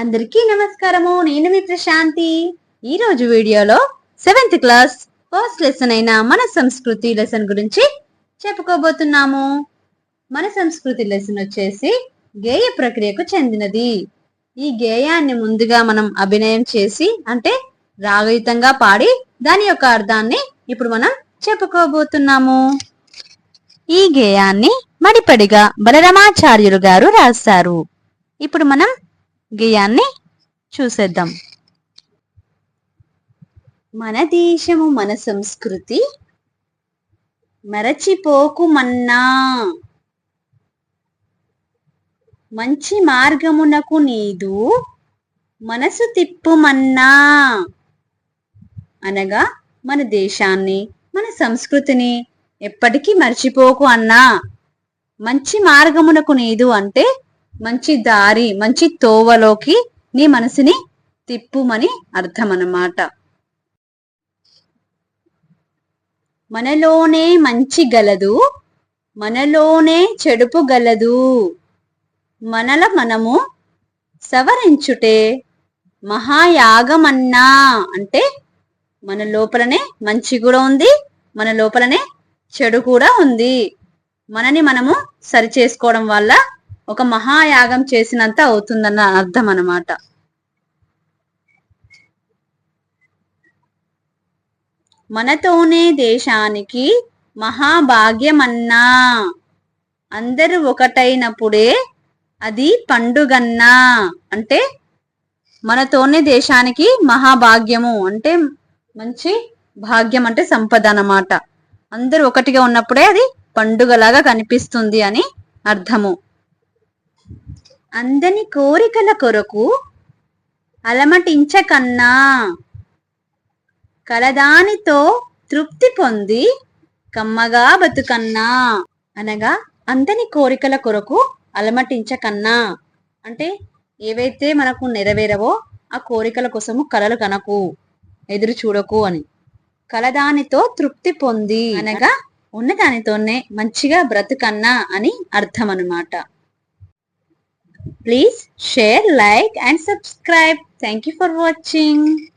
అందరికీ నమస్కారము. నేను మీ ప్రశాంతి. ఈ రోజు వీడియోలో సెవెంత్ క్లాస్ ఫస్ట్ లెసన్ అయిన మన సంస్కృతి లెసన్ గురించి చెప్పుకోబోతున్నాము. మన సంస్కృతి లెసన్ వచ్చేసి గేయ ప్రక్రియకు చెందినది. ఈ గేయాన్ని ముందుగా మనం అభినయం చేసి అంటే రాగయుతంగా పాడి దాని యొక్క అర్థాన్ని ఇప్పుడు మనం చెప్పుకోబోతున్నాము. ఈ గేయాన్ని మడిపడిగా బలరామాచార్యులు గారు రాశారు. ఇప్పుడు మనం గేయాన్ని చూసేద్దాం. మన దేశము మన సంస్కృతి మరచిపోకు మన్నా మంచి మార్గమునకు నీదు మనసు తిప్పుమన్నా. అనగా మన దేశాన్ని మన సంస్కృతిని ఎప్పటికీ మర్చిపోకు అన్నా. మంచి మార్గమునకు నీదు అంటే మంచి దారి మంచి తోవలోకి నీ మనసుని తిప్పుమని అర్థం అన్నమాట మనలోనే మంచి గలదు మనలోనే చెడుపు గలదు. మనల మనము సవరించుటే మహాయాగమన్నా అంటే మన లోపలనే మంచి కూడా ఉంది మన లోపలనే చెడు కూడా ఉంది. మనని మనము సరి చేసుకోవడం వల్ల ఒక మహాయాగం చేసినంత అవుతుందన్న అర్థం అన్నమాట మనతోనే దేశానికి మహాభాగ్యమన్నా అందరూ ఒకటైనప్పుడే అది పండుగన్నా అంటే మనతోనే దేశానికి మహాభాగ్యము అంటే మంచి భాగ్యం అంటే సంపద అన్నమాట. అందరూ ఒకటిగా ఉన్నప్పుడే అది పండుగలాగా కనిపిస్తుంది అని అర్థము. అందని కోరికల కొరకు అలమటించకన్నా కలదానితో తృప్తి పొంది కమ్మగా బతుకన్నా అనగా అందని కోరికల కొరకు అలమటించకన్నా. అంటే ఏవైతే మనకు నెరవేరవో ఆ కోరికల కోసము కలలు కనకు ఎదురు చూడకు అని. కలదానితో తృప్తి పొంది అనగా ఉన్నదానితోనే మంచిగా బ్రతుకన్నా అని అర్థం అనమాట Please share, like and subscribe. Thank you for watching.